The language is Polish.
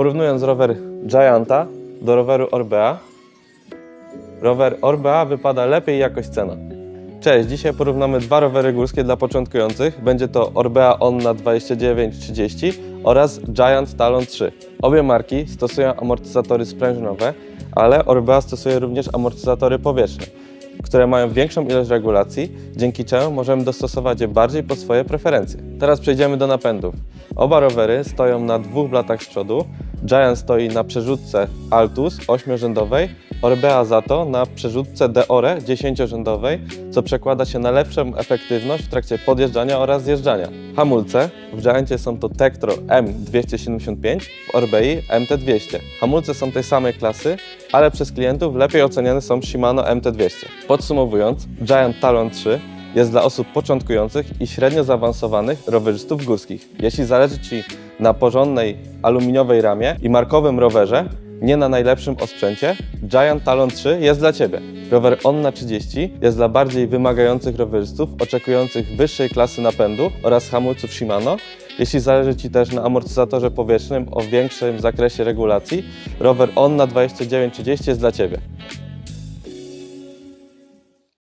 Porównując rower Gianta do roweru Orbea, rower Orbea wypada lepiej jakość cena. Cześć, dzisiaj porównamy dwa rowery górskie dla początkujących. Będzie to Orbea Onna 2930 oraz Giant Talon 3. Obie marki stosują amortyzatory sprężynowe, ale Orbea stosuje również amortyzatory powietrzne, które mają większą ilość regulacji, dzięki czemu możemy dostosować je bardziej pod swoje preferencje. Teraz przejdziemy do napędów. Oba rowery stoją na dwóch blatach z przodu. Giant stoi na przerzutce Altus 8-rzędowej, Orbea za to na przerzutce Deore 10-rzędowej, co przekłada się na lepszą efektywność w trakcie podjeżdżania oraz zjeżdżania. Hamulce w Giantie są to Tektro M275, w Orbei MT200. Hamulce są tej samej klasy, ale przez klientów lepiej oceniane są Shimano MT200. Podsumowując, Giant Talon 3 jest dla osób początkujących i średnio zaawansowanych rowerzystów górskich. Jeśli zależy Ci na porządnej aluminiowej ramie i markowym rowerze, nie na najlepszym osprzęcie, Giant Talon 3 jest dla Ciebie. Rower Onna 30 jest dla bardziej wymagających rowerzystów oczekujących wyższej klasy napędu oraz hamulców Shimano. Jeśli zależy Ci też na amortyzatorze powietrznym o większym zakresie regulacji, rower Onna 2930 jest dla Ciebie.